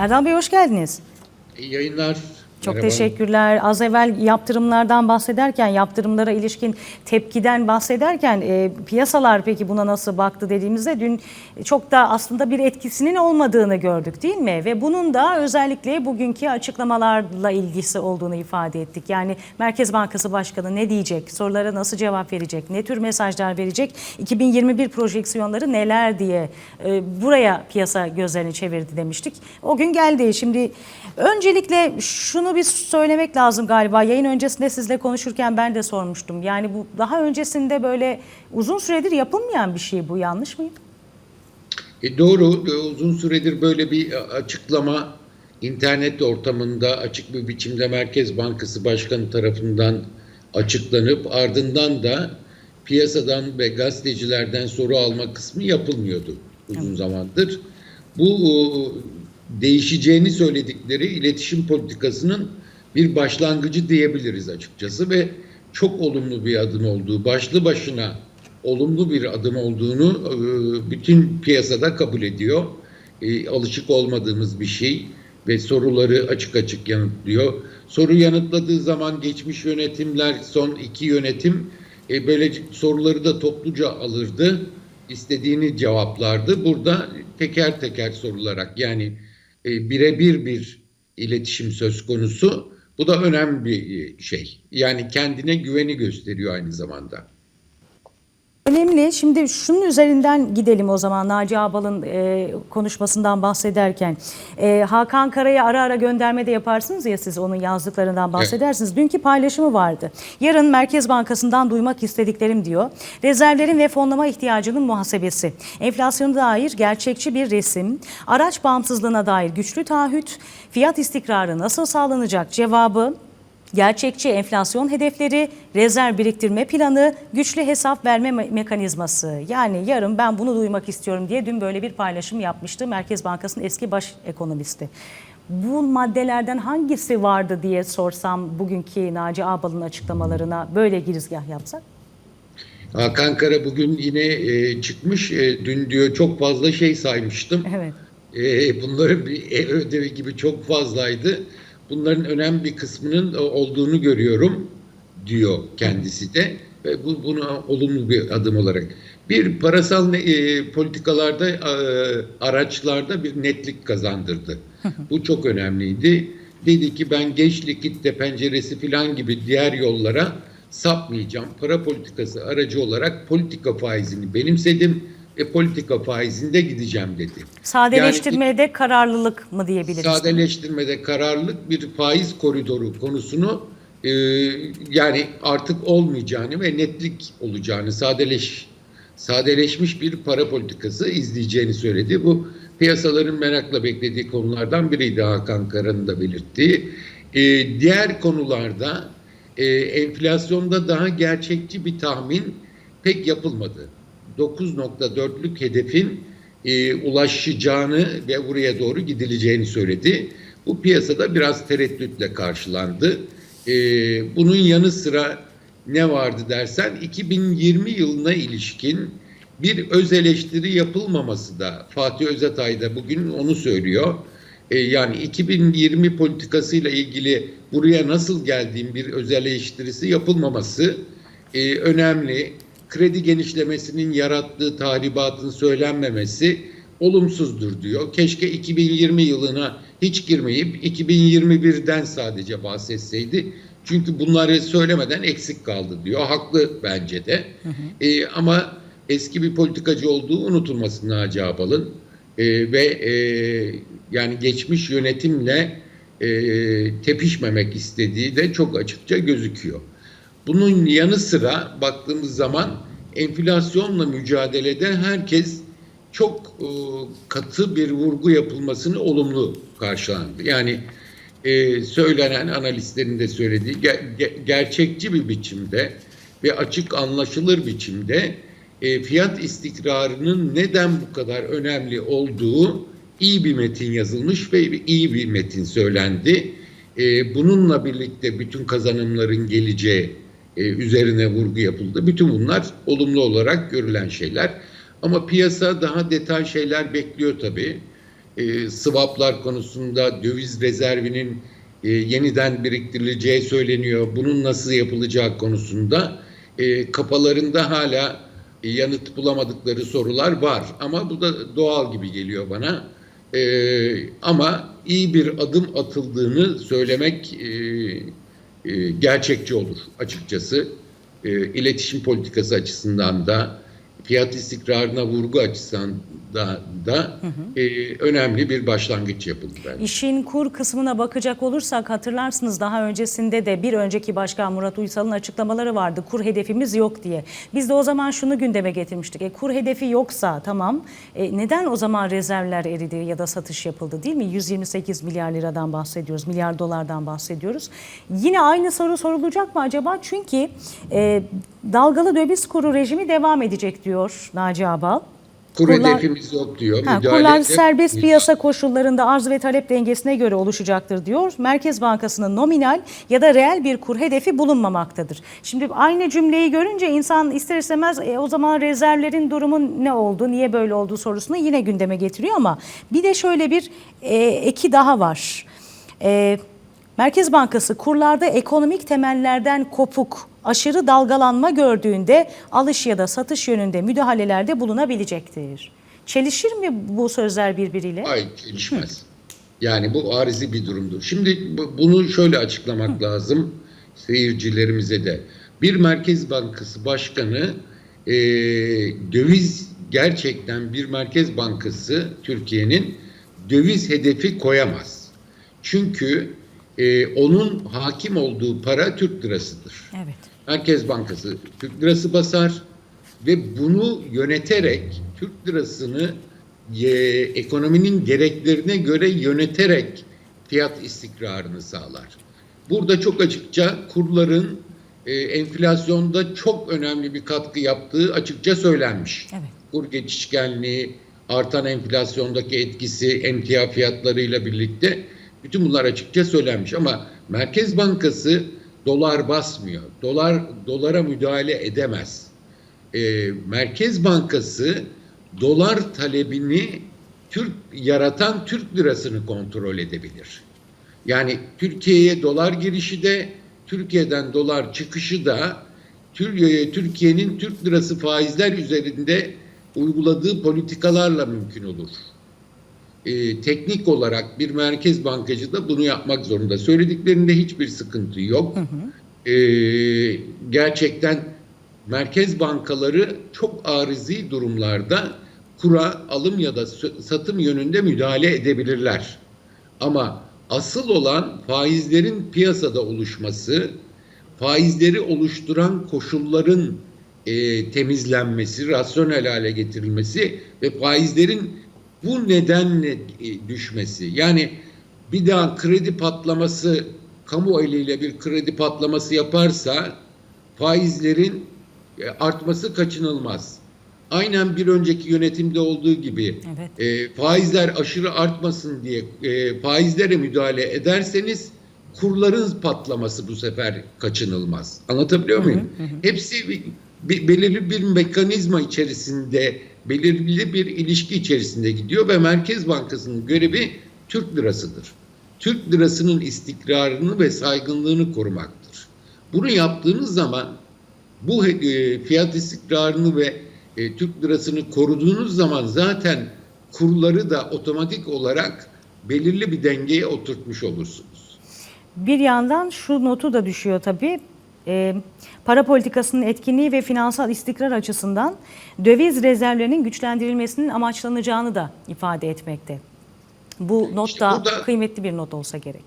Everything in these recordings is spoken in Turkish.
Erdal Bey hoş geldiniz. İyi yayınlar. Çok Merhaba. teşekkürler. Az evvel yaptırımlardan bahsederken, yaptırımlara ilişkin tepkiden bahsederken e, piyasalar peki buna nasıl baktı dediğimizde dün çok da aslında bir etkisinin olmadığını gördük değil mi? Ve bunun da özellikle bugünkü açıklamalarla ilgisi olduğunu ifade ettik. Yani Merkez Bankası Başkanı ne diyecek, sorulara nasıl cevap verecek, ne tür mesajlar verecek, 2021 projeksiyonları neler diye e, buraya piyasa gözlerini çevirdi demiştik. O gün geldi. Şimdi öncelikle şunu bir söylemek lazım galiba. Yayın öncesinde sizle konuşurken ben de sormuştum. Yani bu daha öncesinde böyle uzun süredir yapılmayan bir şey bu. Yanlış mıyım? E doğru. E, Uzun süredir böyle bir açıklama internet ortamında açık bir biçimde Merkez Bankası Başkanı tarafından açıklanıp ardından da piyasadan ve gazetecilerden soru alma kısmı yapılmıyordu uzun zamandır. Bu e, değişeceğini söyledikleri iletişim politikasının bir başlangıcı diyebiliriz açıkçası ve çok olumlu bir adım olduğu, başlı başına olumlu bir adım olduğunu e, bütün piyasada kabul ediyor. E, Alışık olmadığımız bir şey ve soruları açık açık yanıtlıyor. Soru yanıtladığı zaman geçmiş yönetimler, son iki yönetim e, böyle soruları da topluca alırdı. istediğini cevaplardı. Burada teker teker sorularak yani e, birebir bir iletişim söz konusu. Bu da önemli bir e, şey. Yani kendine güveni gösteriyor aynı zamanda. Önemli. Şimdi şunun üzerinden gidelim o zaman Naci Abal'ın e, konuşmasından bahsederken. E, Hakan Kara'ya ara ara gönderme de yaparsınız ya siz onun yazdıklarından bahsedersiniz. Dünkü paylaşımı vardı. Yarın Merkez Bankası'ndan duymak istediklerim diyor. Rezervlerin ve fonlama ihtiyacının muhasebesi. Enflasyona dair gerçekçi bir resim. Araç bağımsızlığına dair güçlü taahhüt. Fiyat istikrarı nasıl sağlanacak cevabı. Gerçekçi enflasyon hedefleri, rezerv biriktirme planı, güçlü hesap verme me- mekanizması. Yani yarın ben bunu duymak istiyorum diye dün böyle bir paylaşım yapmıştı Merkez Bankası'nın eski baş ekonomisti. Bu maddelerden hangisi vardı diye sorsam bugünkü Naci Ağbal'ın açıklamalarına böyle girizgah yapsak? Hakan Kara bugün yine e, çıkmış. E, dün diyor çok fazla şey saymıştım. Evet. E, bunların bir ev ödevi gibi çok fazlaydı. Bunların önemli bir kısmının e, olduğunu görüyorum diyor kendisi de ve bu bunu olumlu bir adım olarak. Bir parasal e, politikalarda e, araçlarda bir netlik kazandırdı. bu çok önemliydi. Dedi ki ben genç likitte penceresi falan gibi diğer yollara sapmayacağım. Para politikası aracı olarak politika faizini benimsedim ve politika faizinde gideceğim dedi. Sadeleştirmede kararlılık mı diyebiliriz? Sadeleştirmede kararlılık bir faiz koridoru konusunu e, yani artık olmayacağını ve netlik olacağını sadeleş sadeleşmiş bir para politikası izleyeceğini söyledi. Bu piyasaların merakla beklediği konulardan biriydi Hakan Kara'nın da belirttiği. E, diğer konularda e, enflasyonda daha gerçekçi bir tahmin pek yapılmadı. 9.4'lük hedefin e, ulaşacağını ve buraya doğru gidileceğini söyledi. Bu piyasada biraz tereddütle karşılandı. E, bunun yanı sıra ne vardı dersen 2020 yılına ilişkin bir öz eleştiri yapılmaması da Fatih Özetay da bugün onu söylüyor. E, yani 2020 politikasıyla ilgili buraya nasıl geldiğim bir öz eleştirisi yapılmaması e, önemli. Kredi genişlemesinin yarattığı tahribatın söylenmemesi olumsuzdur diyor. Keşke 2020 yılına hiç girmeyip 2021'den sadece bahsetseydi. Çünkü bunları söylemeden eksik kaldı diyor. Haklı bence de. E, ama eski bir politikacı olduğu unutulmasın Naci Abal'ın. E, ve e, yani geçmiş yönetimle e, tepişmemek istediği de çok açıkça gözüküyor. Bunun yanı sıra baktığımız zaman enflasyonla mücadelede herkes çok e, katı bir vurgu yapılmasını olumlu karşılandı. Yani e, söylenen analistlerin de söylediği ger- gerçekçi bir biçimde ve açık anlaşılır biçimde e, fiyat istikrarının neden bu kadar önemli olduğu iyi bir metin yazılmış ve iyi bir metin söylendi. E, bununla birlikte bütün kazanımların geleceği e, üzerine vurgu yapıldı. Bütün bunlar olumlu olarak görülen şeyler. Ama piyasa daha detay şeyler bekliyor tabii. e, swaplar konusunda döviz rezervinin e, yeniden biriktirileceği söyleniyor. Bunun nasıl yapılacağı konusunda e, kafalarında hala e, yanıt bulamadıkları sorular var. Ama bu da doğal gibi geliyor bana. E, ama iyi bir adım atıldığını söylemek e, e, gerçekçi olur açıkçası. E, iletişim politikası açısından da fiyat istikrarına vurgu açısından da, da e, önemli bir başlangıç yapıldı bence. İşin kur kısmına bakacak olursak hatırlarsınız daha öncesinde de bir önceki başkan Murat Uysal'ın açıklamaları vardı. Kur hedefimiz yok diye. Biz de o zaman şunu gündeme getirmiştik. E, kur hedefi yoksa tamam e, neden o zaman rezervler eridi ya da satış yapıldı değil mi? 128 milyar liradan bahsediyoruz, milyar dolardan bahsediyoruz. Yine aynı soru sorulacak mı acaba? Çünkü e, dalgalı döviz kuru rejimi devam edecek diyor Naci Abal. Kur Kurlar- hedefimiz yok diyor. Ha, kurlar edemiyoruz. serbest piyasa koşullarında arz ve talep dengesine göre oluşacaktır diyor. Merkez Bankası'nın nominal ya da reel bir kur hedefi bulunmamaktadır. Şimdi aynı cümleyi görünce insan ister istemez e, o zaman rezervlerin durumu ne oldu, niye böyle olduğu sorusunu yine gündeme getiriyor ama bir de şöyle bir e, eki daha var. E, Merkez Bankası kurlarda ekonomik temellerden kopuk, aşırı dalgalanma gördüğünde alış ya da satış yönünde müdahalelerde bulunabilecektir. Çelişir mi bu sözler birbiriyle? Hayır gelişmez. Yani bu arizi bir durumdur. Şimdi bu- bunu şöyle açıklamak lazım seyircilerimize de. Bir Merkez Bankası Başkanı e, döviz gerçekten bir Merkez Bankası Türkiye'nin döviz hedefi koyamaz. Çünkü e, onun hakim olduğu para Türk lirasıdır. Evet. Merkez Bankası Türk lirası basar ve bunu yöneterek Türk lirasını e, ekonominin gereklerine göre yöneterek fiyat istikrarını sağlar. Burada çok açıkça kurların e, enflasyonda çok önemli bir katkı yaptığı açıkça söylenmiş. Evet. Kur geçişkenliği, artan enflasyondaki etkisi, emtia fiyatlarıyla birlikte bütün bunlar açıkça söylenmiş ama Merkez Bankası dolar basmıyor. Dolar dolara müdahale edemez. Ee, Merkez Bankası dolar talebini Türk yaratan Türk lirasını kontrol edebilir. Yani Türkiye'ye dolar girişi de Türkiye'den dolar çıkışı da Tür- Türkiye'nin Türk lirası faizler üzerinde uyguladığı politikalarla mümkün olur. Ee, teknik olarak bir merkez bankacı da bunu yapmak zorunda. Söylediklerinde hiçbir sıkıntı yok. Ee, gerçekten merkez bankaları çok arizi durumlarda kura alım ya da satım yönünde müdahale edebilirler. Ama asıl olan faizlerin piyasada oluşması, faizleri oluşturan koşulların e, temizlenmesi, rasyonel hale getirilmesi ve faizlerin bu nedenle e, düşmesi. Yani bir daha kredi patlaması, kamu eliyle bir kredi patlaması yaparsa faizlerin e, artması kaçınılmaz. Aynen bir önceki yönetimde olduğu gibi Evet. e, faizler aşırı artmasın diye e, faizlere müdahale ederseniz kurların patlaması bu sefer kaçınılmaz. Anlatabiliyor muyum? Hepsi bir, bir- belirli bir mekanizma içerisinde, belirli bir ilişki içerisinde gidiyor ve Merkez Bankası'nın görevi Türk lirasıdır. Türk lirasının istikrarını ve saygınlığını korumaktır. Bunu yaptığınız zaman bu e, fiyat istikrarını ve e, Türk lirasını koruduğunuz zaman zaten kurları da otomatik olarak belirli bir dengeye oturtmuş olursunuz. Bir yandan şu notu da düşüyor tabii. Ee, para politikasının etkinliği ve finansal istikrar açısından döviz rezervlerinin güçlendirilmesinin amaçlanacağını da ifade etmekte. Bu not İşte da kıymetli bir not olsa gerek.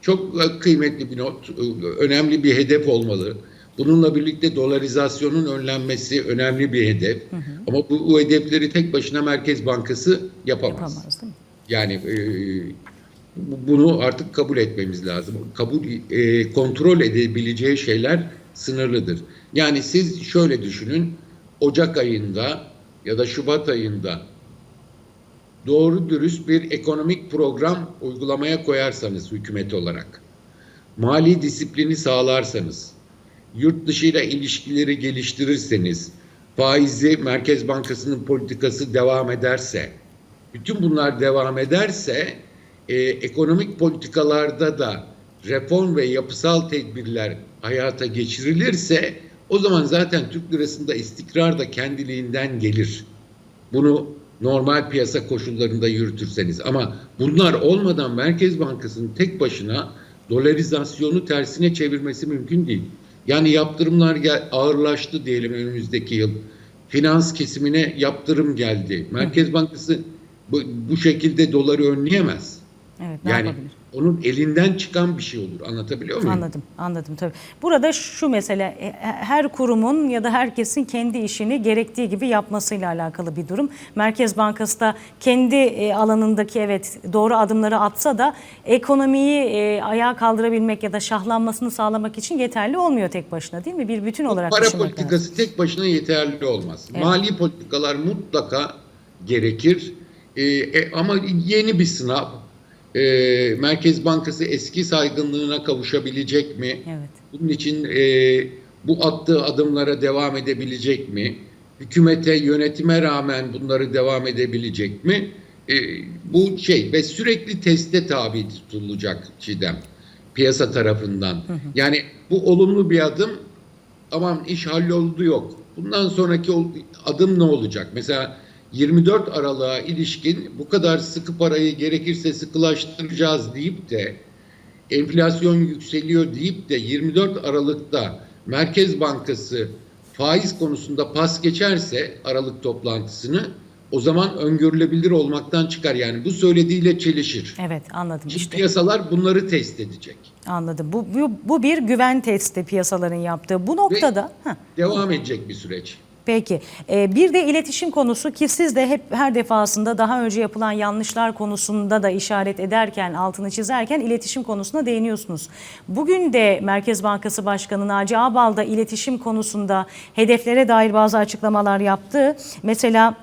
Çok e, kıymetli bir not, e, önemli bir hedef olmalı. Bununla birlikte dolarizasyonun önlenmesi önemli bir hedef. Ama bu, bu hedefleri tek başına Merkez Bankası yapamaz. Yapamaz değil mi? Yani e, bunu artık kabul etmemiz lazım. Kabul e, kontrol edebileceği şeyler sınırlıdır. Yani siz şöyle düşünün. Ocak ayında ya da Şubat ayında doğru dürüst bir ekonomik program uygulamaya koyarsanız hükümet olarak, mali disiplini sağlarsanız, yurt dışıyla ilişkileri geliştirirseniz, faizi Merkez Bankası'nın politikası devam ederse, bütün bunlar devam ederse e, ekonomik politikalarda da reform ve yapısal tedbirler hayata geçirilirse o zaman zaten Türk lirasında istikrar da kendiliğinden gelir. Bunu normal piyasa koşullarında yürütürseniz ama bunlar olmadan Merkez Bankası'nın tek başına dolarizasyonu tersine çevirmesi mümkün değil. Yani yaptırımlar gel- ağırlaştı diyelim önümüzdeki yıl. Finans kesimine yaptırım geldi. Merkez Bankası bu, bu şekilde doları önleyemez. Evet, ne Yani yapabilir? onun elinden çıkan bir şey olur. Anlatabiliyor muyum? Anladım, anladım tabii. Burada şu mesele, e, her kurumun ya da herkesin kendi işini gerektiği gibi yapmasıyla alakalı bir durum. Merkez Bankası da kendi e, alanındaki evet doğru adımları atsa da ekonomiyi e, ayağa kaldırabilmek ya da şahlanmasını sağlamak için yeterli olmuyor tek başına değil mi? Bir bütün olarak Para düşünmek lazım. politikası tek başına yeterli olmaz. Mali politikalar mutlaka gerekir. Ee, e, ama yeni bir sınav. Ee, Merkez Bankası eski saygınlığına kavuşabilecek mi? Evet. Bunun için e, bu attığı adımlara devam edebilecek mi? Hükümete, yönetime rağmen bunları devam edebilecek mi? E, bu şey ve sürekli teste tabi tutulacak Çiğdem piyasa tarafından. Yani bu olumlu bir adım aman iş halloldu yok. Bundan sonraki adım ne olacak? Mesela 24 Aralık'a ilişkin bu kadar sıkı parayı gerekirse sıkılaştıracağız deyip de enflasyon yükseliyor deyip de 24 Aralık'ta Merkez Bankası faiz konusunda pas geçerse Aralık toplantısını o zaman öngörülebilir olmaktan çıkar. Yani bu söylediğiyle çelişir. Evet anladım Şimdi işte. piyasalar bunları test edecek. Anladım. Bu, bu, bu bir güven testi piyasaların yaptığı. Bu noktada... Heh. Devam edecek bir süreç. Peki. Ee, bir de iletişim konusu ki siz de hep her defasında daha önce yapılan yanlışlar konusunda da işaret ederken, altını çizerken iletişim konusuna değiniyorsunuz. Bugün de Merkez Bankası Başkanı Naci Ağbal da iletişim konusunda hedeflere dair bazı açıklamalar yaptı. Mesela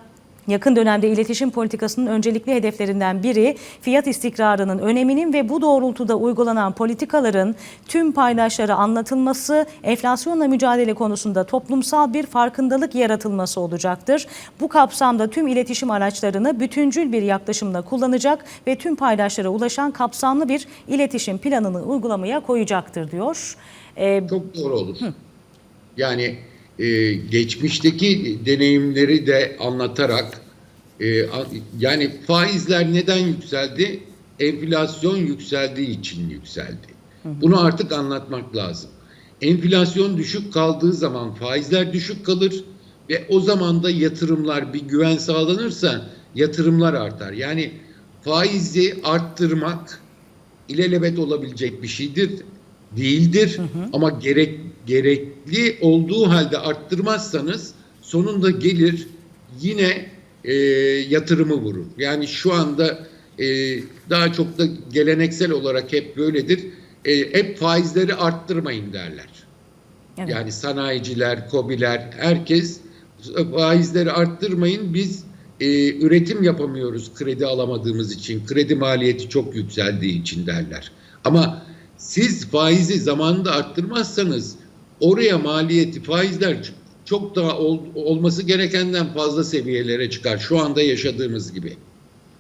Yakın dönemde iletişim politikasının öncelikli hedeflerinden biri fiyat istikrarının öneminin ve bu doğrultuda uygulanan politikaların tüm paydaşlara anlatılması, enflasyonla mücadele konusunda toplumsal bir farkındalık yaratılması olacaktır. Bu kapsamda tüm iletişim araçlarını bütüncül bir yaklaşımla kullanacak ve tüm paydaşlara ulaşan kapsamlı bir iletişim planını uygulamaya koyacaktır diyor. Ee, Çok doğru olur. Yani e, geçmişteki deneyimleri de anlatarak e, yani faizler neden yükseldi? Enflasyon yükseldiği için yükseldi. Bunu artık anlatmak lazım. Enflasyon düşük kaldığı zaman faizler düşük kalır ve o zaman da yatırımlar bir güven sağlanırsa yatırımlar artar. Yani faizi arttırmak ilelebet olabilecek bir şeydir değildir ama gerek gerekli olduğu halde arttırmazsanız sonunda gelir yine e, yatırımı vurur. Yani şu anda e, daha çok da geleneksel olarak hep böyledir. E, hep faizleri arttırmayın derler. Evet. Yani sanayiciler, kobiler, herkes faizleri arttırmayın. Biz e, üretim yapamıyoruz kredi alamadığımız için. Kredi maliyeti çok yükseldiği için derler. Ama siz faizi zamanında arttırmazsanız oraya maliyeti faizler çok daha ol- olması gerekenden fazla seviyelere çıkar. Şu anda yaşadığımız gibi.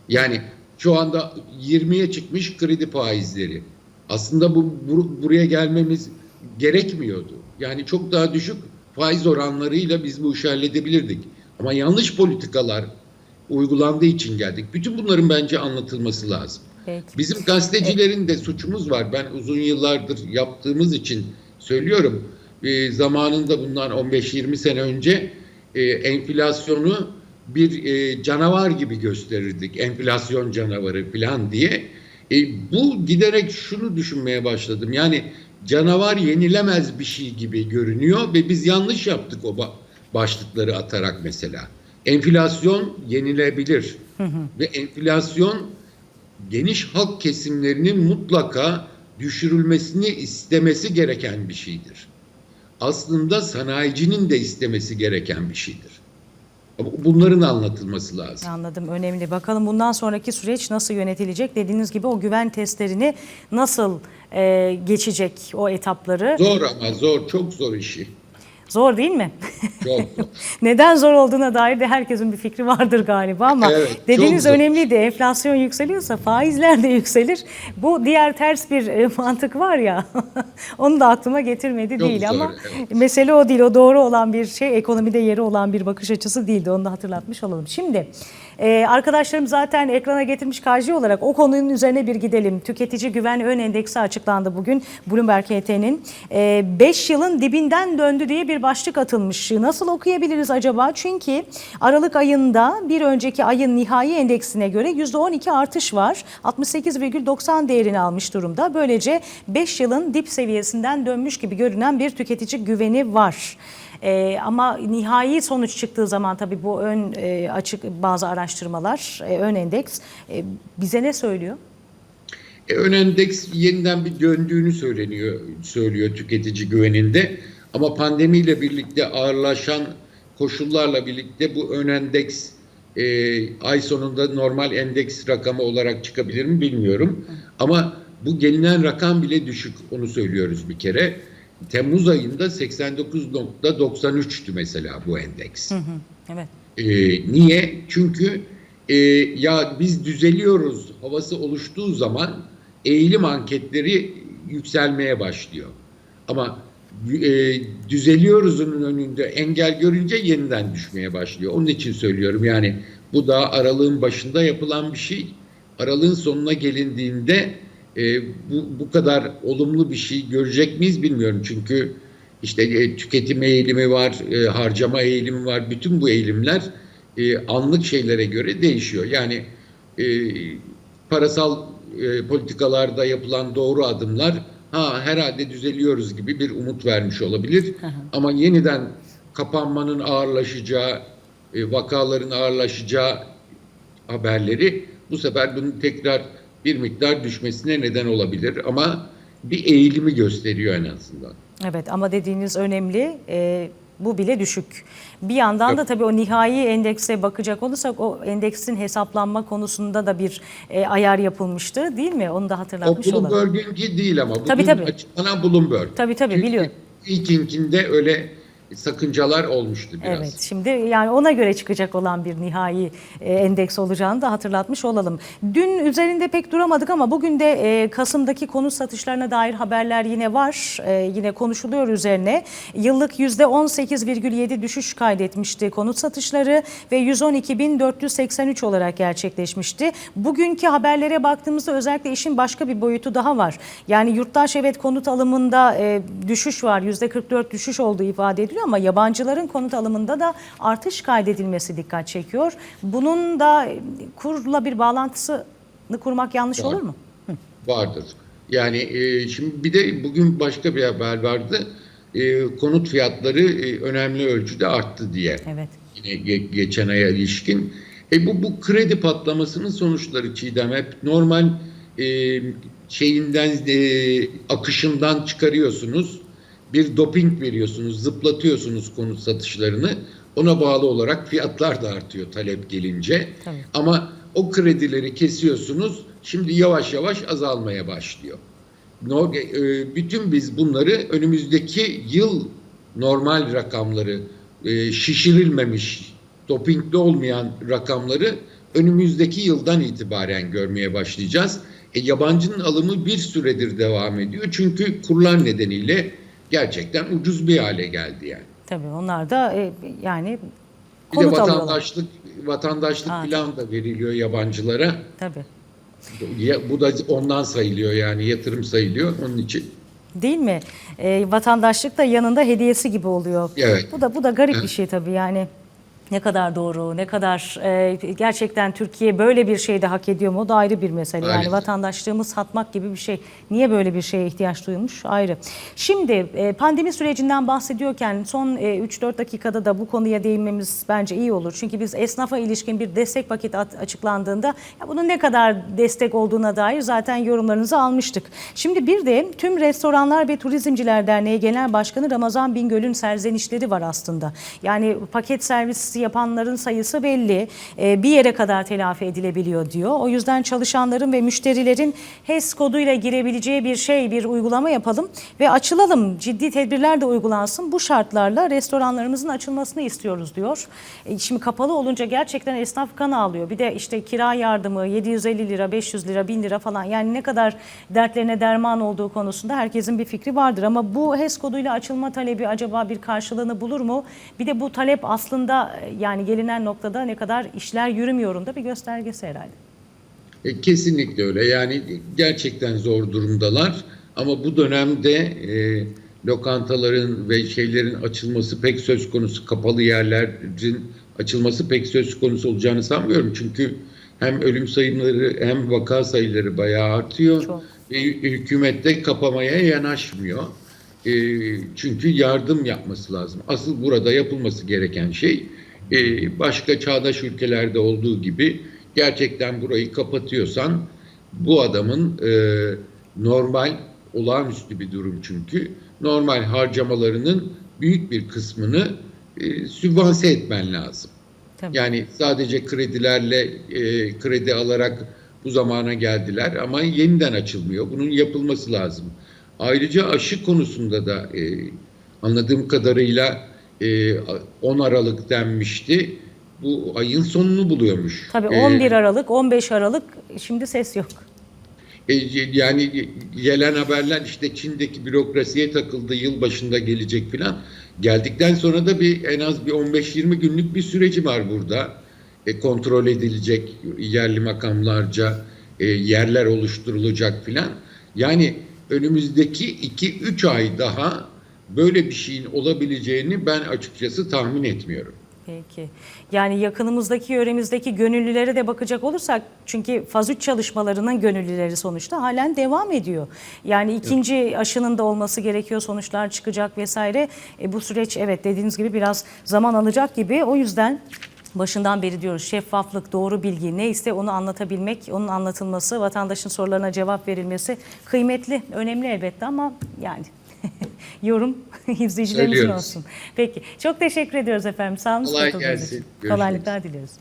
Yani şu anda 20'ye çıkmış kredi faizleri. Aslında bu, bu- buraya gelmemiz gerekmiyordu. Yani çok daha düşük faiz oranlarıyla biz bu işi halledebilirdik. Ama yanlış politikalar uygulandığı için geldik. Bütün bunların bence anlatılması lazım. Peki. Bizim gazetecilerin de suçumuz var. Ben uzun yıllardır yaptığımız için söylüyorum. Ee, zamanında bundan 15-20 sene önce e, enflasyonu bir e, canavar gibi gösterirdik. Enflasyon canavarı falan diye. E, bu giderek şunu düşünmeye başladım. Yani canavar yenilemez bir şey gibi görünüyor ve biz yanlış yaptık o ba- başlıkları atarak mesela. Enflasyon yenilebilir ve enflasyon geniş halk kesimlerinin mutlaka düşürülmesini istemesi gereken bir şeydir. Aslında sanayicinin de istemesi gereken bir şeydir. Ama Bunların anlatılması lazım. Anladım önemli. Bakalım bundan sonraki süreç nasıl yönetilecek? Dediğiniz gibi o güven testlerini nasıl e, geçecek o etapları? Zor ama zor, çok zor işi. Zor değil mi? Çok zor. Neden zor olduğuna dair de herkesin bir fikri vardır galiba ama Evet, dediğiniz önemliydi. Enflasyon yükseliyorsa faizler de yükselir. Bu diğer ters bir e, mantık var ya onu da aklıma getirmedi Çok değil zor, ama evet. mesele o değil. O doğru olan bir şey ekonomide yeri olan bir bakış açısı değildi. Onu da hatırlatmış olalım. Şimdi e, arkadaşlarım zaten ekrana getirmiş KJ olarak o konunun üzerine bir gidelim. Tüketici Güven Ön Endeksi açıklandı bugün Bloomberg HT'nin. 5 yılın dibinden döndü diye bir başlık atılmış. Nasıl okuyabiliriz acaba? Çünkü Aralık ayında bir önceki ayın nihai endeksine göre %12 artış var. 68,90 değerini almış durumda. Böylece 5 yılın dip seviyesinden dönmüş gibi görünen bir tüketici güveni var. Ee, ama nihai sonuç çıktığı zaman tabii bu ön e, açık bazı araştırmalar, e, ön endeks e, bize ne söylüyor? E, ön endeks yeniden bir döndüğünü söyleniyor, söylüyor tüketici güveninde. Ama pandemiyle birlikte ağırlaşan koşullarla birlikte bu ön endeks e, ay sonunda normal endeks rakamı olarak çıkabilir mi bilmiyorum. Ama bu gelinen rakam bile düşük onu söylüyoruz bir kere. Temmuz ayında 89.93'tü mesela bu endeks. Evet. E, niye? Çünkü e, ya biz düzeliyoruz havası oluştuğu zaman eğilim anketleri yükselmeye başlıyor. Ama e, düzeliyoruzun önünde engel görünce yeniden düşmeye başlıyor. Onun için söylüyorum yani bu da aralığın başında yapılan bir şey. Aralığın sonuna gelindiğinde e, bu, bu kadar olumlu bir şey görecek miyiz bilmiyorum. Çünkü işte e, tüketim eğilimi var, e, harcama eğilimi var. Bütün bu eğilimler e, anlık şeylere göre değişiyor. Yani e, parasal e, politikalarda yapılan doğru adımlar ha herhalde düzeliyoruz gibi bir umut vermiş olabilir. Ama yeniden kapanmanın ağırlaşacağı, e, vakaların ağırlaşacağı haberleri bu sefer bunun tekrar bir miktar düşmesine neden olabilir. Ama bir eğilimi gösteriyor en azından. Evet ama dediğiniz önemli. Ee, bu bile düşük. Bir yandan da tabii o nihai endekse bakacak olursak o endeksin hesaplanma konusunda da bir e, ayar yapılmıştı değil mi? Onu da O hatırlatmış olalım. Bloomberg'inki değil ama. Tabii, tabii. açıklanan Bloomberg. Tabii, tabii, Çünkü biliyorum. ilkinkinde öyle sakıncalar olmuştu biraz. Evet şimdi yani ona göre çıkacak olan bir nihai e, endeks olacağını da hatırlatmış olalım. Dün üzerinde pek duramadık ama bugün de e, Kasım'daki konut satışlarına dair haberler yine var. E, yine konuşuluyor üzerine. Yıllık %18,7 düşüş kaydetmişti konut satışları ve 112.483 olarak gerçekleşmişti. Bugünkü haberlere baktığımızda özellikle işin başka bir boyutu daha var. Yani yurttaş evet konut alımında e, düşüş var. %44 düşüş olduğu ifade ediliyor ama yabancıların konut alımında da artış kaydedilmesi dikkat çekiyor. Bunun da e, kurla bir bağlantısını kurmak yanlış Var. olur mu? Vardır. Yani e, şimdi bir de bugün başka bir haber vardı. E, konut fiyatları e, önemli ölçüde arttı diye. Evet. Yine ge- geçen aya ilişkin. E bu, bu kredi patlamasının sonuçları Çiğdem hep normal e, şeyinden e, akışından çıkarıyorsunuz. Bir doping veriyorsunuz, zıplatıyorsunuz konut satışlarını. Ona bağlı olarak fiyatlar da artıyor talep gelince. Tabii. Ama o kredileri kesiyorsunuz. Şimdi yavaş yavaş azalmaya başlıyor. No- e, bütün biz bunları önümüzdeki yıl normal rakamları e, şişirilmemiş, dopingli olmayan rakamları önümüzdeki yıldan itibaren görmeye başlayacağız. E, yabancının alımı bir süredir devam ediyor. Çünkü kurlar nedeniyle gerçekten ucuz bir hale geldi yani. Tabii onlar da e, yani Bir de alıyorlar. vatandaşlık vatandaşlık Ha, falan da veriliyor yabancılara. Tabii. Ya, bu da ondan sayılıyor yani yatırım sayılıyor onun için. Değil mi? E, vatandaşlık da yanında hediyesi gibi oluyor. Evet. Bu da bu da garip bir Evet. şey tabii yani. Ne kadar doğru, ne kadar e, gerçekten Türkiye böyle bir şey de hak ediyor mu? O da ayrı bir mesele. Yani Maalesef. vatandaşlığımı satmak gibi bir şey. Niye böyle bir şeye ihtiyaç duymuş? Ayrı. Şimdi e, pandemi sürecinden bahsediyorken son e, 3-4 dakikada da bu konuya değinmemiz bence iyi olur. Çünkü biz esnafa ilişkin bir destek paketi açıklandığında ya bunun ne kadar destek olduğuna dair zaten yorumlarınızı almıştık. Şimdi bir de tüm Restoranlar ve Turizmciler Derneği Genel Başkanı Ramazan Bingöl'ün serzenişleri var aslında. Yani paket servis telafisi yapanların sayısı belli. E, bir yere kadar telafi edilebiliyor diyor. O yüzden çalışanların ve müşterilerin HES koduyla girebileceği bir şey, bir uygulama yapalım ve açılalım. Ciddi tedbirler de uygulansın. Bu şartlarla restoranlarımızın açılmasını istiyoruz diyor. E, şimdi kapalı olunca gerçekten esnaf kan ağlıyor. Bir de işte kira yardımı 750 lira, 500 lira, 1000 lira falan yani ne kadar dertlerine derman olduğu konusunda herkesin bir fikri vardır. Ama bu HES koduyla açılma talebi acaba bir karşılığını bulur mu? Bir de bu talep aslında yani gelinen noktada ne kadar işler yürümüyor da bir göstergesi herhalde. E, kesinlikle öyle. Yani gerçekten zor durumdalar. Ama bu dönemde e, lokantaların ve şeylerin açılması pek söz konusu, kapalı yerlerin açılması pek söz konusu olacağını sanmıyorum. Çünkü hem ölüm sayıları hem vaka sayıları bayağı artıyor. Çok. Ve hükümette kapamaya yanaşmıyor. E, çünkü yardım yapması lazım. Asıl burada yapılması gereken şey e, başka çağdaş ülkelerde olduğu gibi gerçekten burayı kapatıyorsan bu adamın e, normal olağanüstü bir durum çünkü normal harcamalarının büyük bir kısmını e, sübvanse etmen lazım. Tabii. Yani sadece kredilerle e, kredi alarak bu zamana geldiler ama yeniden açılmıyor. Bunun yapılması lazım. Ayrıca aşı konusunda da e, anladığım kadarıyla e, 10 Aralık denmişti. Bu ayın sonunu buluyormuş. Tabii E, 11 Aralık, 15 Aralık şimdi ses yok. E, yani gelen haberler işte Çin'deki bürokrasiye takıldı, yıl başında gelecek filan. Geldikten sonra da bir en az bir 15-20 günlük bir süreci var burada. E, kontrol edilecek yerli makamlarca e, yerler oluşturulacak filan. Yani önümüzdeki 2-3 ay daha böyle bir şeyin olabileceğini ben açıkçası tahmin etmiyorum. Peki. Yani yakınımızdaki, yöremizdeki gönüllülere de bakacak olursak çünkü faz 3 çalışmalarının gönüllüleri sonuçta halen devam ediyor. Yani ikinci aşının da olması gerekiyor, sonuçlar çıkacak vesaire. E, bu süreç evet dediğiniz gibi biraz zaman alacak gibi. O yüzden başından beri diyoruz şeffaflık, doğru bilgi neyse onu anlatabilmek, onun anlatılması, vatandaşın sorularına cevap verilmesi kıymetli, önemli elbette ama yani yorum izleyicilerimizin Söylüyoruz. olsun. Peki. Çok teşekkür ediyoruz efendim. Sağ olun. Kolay gelsin. için. Kolaylıklar diliyoruz.